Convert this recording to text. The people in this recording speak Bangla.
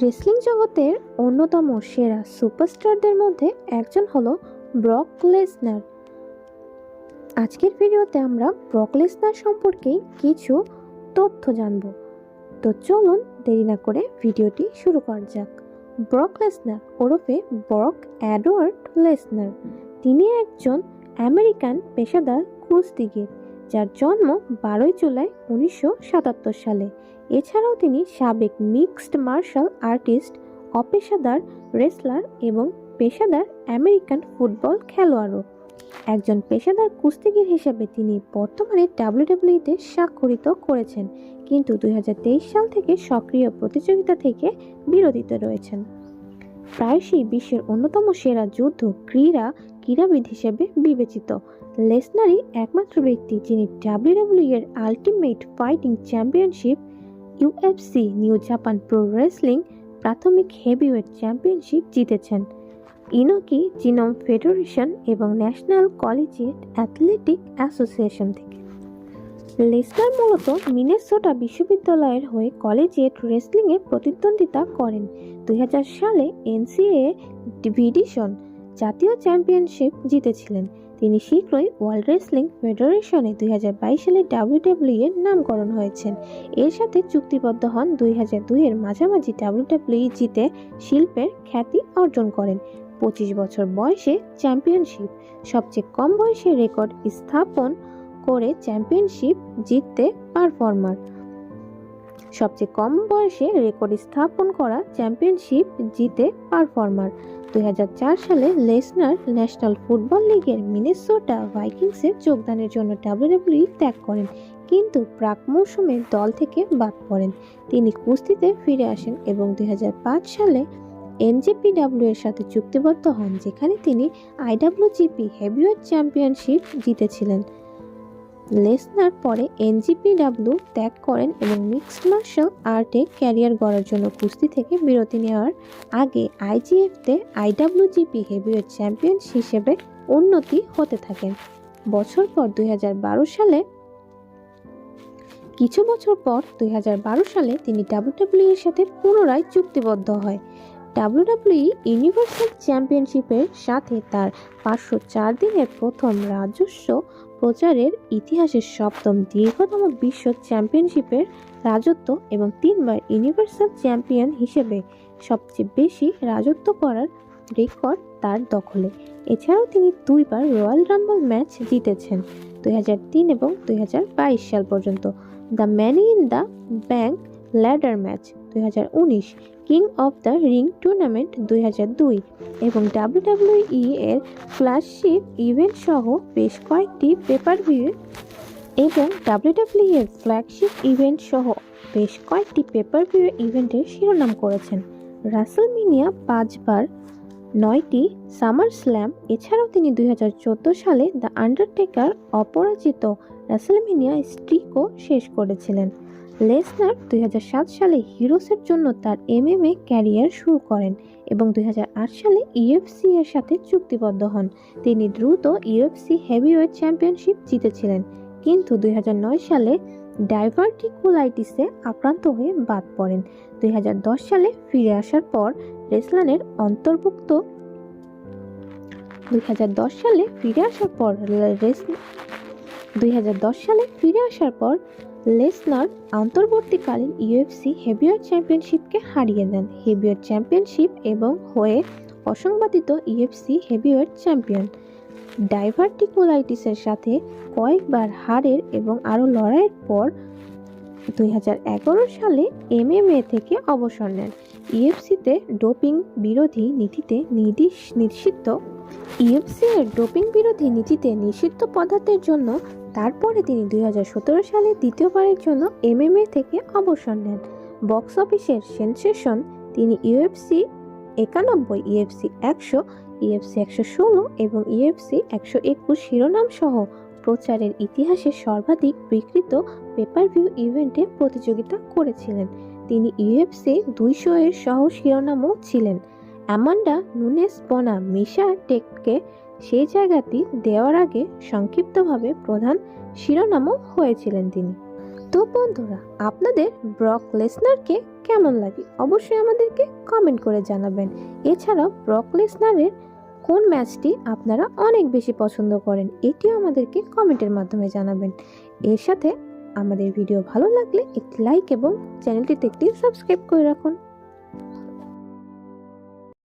রেসলিং জগতের অন্যতম সেরা সুপারস্টারদের মধ্যে একজন হলো ব্রক লেসনার। আজকের ভিডিওতে আমরা ব্রক লেসনার সম্পর্কে কিছু তথ্য জানব। তো চলুন দেরি না করে ভিডিওটি শুরু করা যাক। ব্রক লেসনার ওরফে ব্রক অ্যাডওয়ার্ড লেসনার। তিনি একজন আমেরিকান পেশাদার কুস্তিগির। যার জন্ম বারোই জুলাই উনিশশো সাতাত্তর সালে। এছাড়াও তিনি সাবেক মিক্সড মার্শাল আর্টিস্ট, অপেশাদার, রেসলার এবং পেশাদার আমেরিকান ফুটবল খেলোয়াড়ও। একজন পেশাদার কুস্তিগির হিসেবে তিনি বর্তমানে ডাব্লিউডাব্লিউতে স্বাক্ষরিত করেছেন, কিন্তু দুই হাজার তেইশ সাল থেকে সক্রিয় প্রতিযোগিতা থেকে বিরতিত রয়েছেন। প্রায়শই বিশ্বের অন্যতম সেরা যুদ্ধ ক্রীড়া ক্রীড়াবিদ হিসেবে বিবেচিত। লেসনারই একমাত্র ব্যক্তি যিনি ডাব্লিউডাব্লিউ এর ultimate fighting championship UFC new Japan pro wrestling প্রাথমিক হেভিওয়েট চ্যাম্পিয়নশিপ জিতেছেন। ইনোকি জিনোম ফেডারেশন এবং ন্যাশনাল কলেজিয়েট অ্যাথলেটিক অ্যাসোসিয়েশন থেকে। লেসনার মূলত মিনেসোটা বিশ্ববিদ্যালয়ের হয়ে কলেজিয়েট রেসলিংয়ে প্রতিদ্বন্দ্বিতা করেন। দুই হাজার সালে এনসিএ ডিভিশন জাতীয় চ্যাম্পিয়নশিপ জিতেছিলেন। তিনি শীঘ্রই ওয়ার্ল্ড রেসলিং ফেডারেশনে দু হাজার বাইশ সালে ডাব্লিউডাব্লিউ এর নামকরণ হয়েছেন। এর সাথে চুক্তিবদ্ধ হন দুই এর মাঝামাঝি ডাব্লিউডাব্লিউ জিতে শিল্পের খ্যাতি অর্জন করেন। পঁচিশ বছর বয়সে চ্যাম্পিয়নশিপ। সবচেয়ে কম বয়সে রেকর্ড স্থাপন করে চ্যাম্পিয়নশিপ জিততে পারফর্মার। সবচেয়ে কম বয়সে রেকর্ড স্থাপন করা চ্যাম্পিয়নশিপ জিতে পারফর্মার। দুই হাজার চার সালে লেসনার ন্যাশনাল ফুটবল লিগের মিনেসোটা ভাইকিংসে যোগদানের জন্য ডাব্লিউডাব্লিউ ত্যাগ করেন, কিন্তু প্রাক মৌসুমে দল থেকে বাদ পড়েন। তিনি কুস্তিতে ফিরে আসেন এবং দুই হাজার পাঁচ সালে এনজেপিডাব্লিউ এর সাথে চুক্তিবদ্ধ হন, যেখানে তিনি আইডাব্লিউজিপি হেভিওয়েট চ্যাম্পিয়নশিপ জিতেছিলেন। লেসনার পরে এনজিপিডাব্লিউ ত্যাগ করেন এবং মিক্সড মার্শাল আর্টে ক্যারিয়ার গড়ার জন্য কুস্তি থেকে বিরতি নেওয়ার আগে আইজিএফতে আইডাব্লিউজিপি হেভিওয়েট চ্যাম্পিয়ন হিসেবে উন্নতি হতে থাকেন। বছর পর দুই হাজার বারো সালে কিছু বছর পর দুই হাজার বারো সালে তিনি ডাব্লিউডাব্লিউ এর সাথে পুনরায় চুক্তিবদ্ধ হয়। ডাব্লিউডাব্লিউ ইউনিভার্সাল চ্যাম্পিয়নশিপের সাথে তার পাঁচশো চার দিনের প্রথম রাজস্ব প্রচারের ইতিহাসের সপ্তম দীর্ঘতম বিশ্ব চ্যাম্পিয়নশিপের রাজত্ব এবং তিনবার ইউনিভার্সাল চ্যাম্পিয়ন হিসেবে সবচেয়ে বেশি রাজত্ব করার রেকর্ড তার দখলে। এছাড়াও তিনি দুইবার রয়্যাল রাম্বল ম্যাচ জিতেছেন, দুই হাজার তিন এবং দুই হাজার বাইশ সাল পর্যন্ত। The money in the bank ladder match দুই হাজার উনিশ king of the ring tournament দুই হাজার দুই এবং ডাব্লিউডাব্লিউই এর ফ্ল্যাগশিপ ইভেন্ট সহ বেশ কয়েকটি পেপার ভিউ এবং ডাব্লিউডাব্লিউ এর ফ্ল্যাগশিপ ইভেন্ট সহ বেশ কয়েকটি পেপার ভিউ ইভেন্টের শিরোনাম করেছেন। রাসেল মিনিয়া পাঁচবার, নয়টি সামার স্ল্যাম এছাড়াও তিনি দুই হাজার চোদ্দ সালে দ্য আন্ডারটেকার অপরাজিত রাসেলমিনিয়া স্ট্রিকও শেষ করেছিলেন। লেসনার দুই হাজার সাত সালে হিরোসের জন্য তার এমএমএ ক্যারিয়ার শুরু করেন এবং দুই হাজার আট সালে ইউএফসি এর সাথে চুক্তিবদ্ধ হন। তিনি দ্রুত ইউএফসি হেভিওয়েট চ্যাম্পিয়নশিপ জিতেছিলেন, কিন্তু দুই হাজার নয় সালে ডাইভার্টিকুলাইটিসে আক্রান্ত হয়ে বাদ পড়েন। দুই হাজার দশ সালে ফিরে আসার পর রেসলানের অন্তর্ভুক্ত দুই হাজার দশ সালে ফিরে আসার পর রেস দুই হাজার দশ সালে ফিরে আসার পর লেসনার অন্তর্বর্তীকালীন ইউএফসি হেভিওয়েট চ্যাম্পিয়নশিপকে হারিয়ে দেন। হেভিওয়েট চ্যাম্পিয়নশিপ এবং হয়ে অসংবাদিত ইউএফসি হেভিওয়েট চ্যাম্পিয়ন। ডাইভার্টিকুলাইটিসের সাথে কয়েকবার হারের এবং আরও লড়াইয়ের পর দুই হাজার এগারো সালে এমএমএ থেকে অবসর নেন। ইউএফসিতে ডোপিং বিরোধী নীতিতে নির্দিষ নিষিদ্ধ ইউএফসি এর ডোপিং বিরোধী নীতিতে নিষিদ্ধ পদার্থের জন্য তারপরে তিনি দুই হাজার সতেরো সালে দ্বিতীয়বারের জন্য এমএমএ থেকে অবসর নেন। বক্স অফিসের সেন্সেশন তিনি ইউএফসি একানব্বই, ইউএফসি একশো ইউএফসি একশো ষোলো এবং ইউএফসি একশো একুশ শিরোনাম সহ প্রচারের ইতিহাসে সর্বাধিক বিকৃত পেপার ভিউ ইভেন্টে প্রতিযোগিতা করেছিলেন। তিনি ইউএফসি দুইশো এর সহ শিরোনামও ছিলেন। অ্যামান্ডা নুনেস বনা মিশা টেককে সেই জায়গাটি দেওয়ার আগে সংক্ষিপ্তভাবে প্রধান শিরোনামও হয়েছিলেন তিনি। তো বন্ধুরা, আপনাদের ব্রক লেসনারকে কেমন লাগে অবশ্যই আমাদেরকে কমেন্ট করে জানাবেন। এছাড়াও ব্রক লেসনারের কোন ম্যাচটি আপনারা অনেক বেশি পছন্দ করেন এটিও আমাদেরকে কমেন্টের মাধ্যমে জানাবেন। এর সাথে আমাদের ভিডিও ভালো লাগলে একটি লাইক এবং চ্যানেলটিতে একটি সাবস্ক্রাইব করে রাখুন।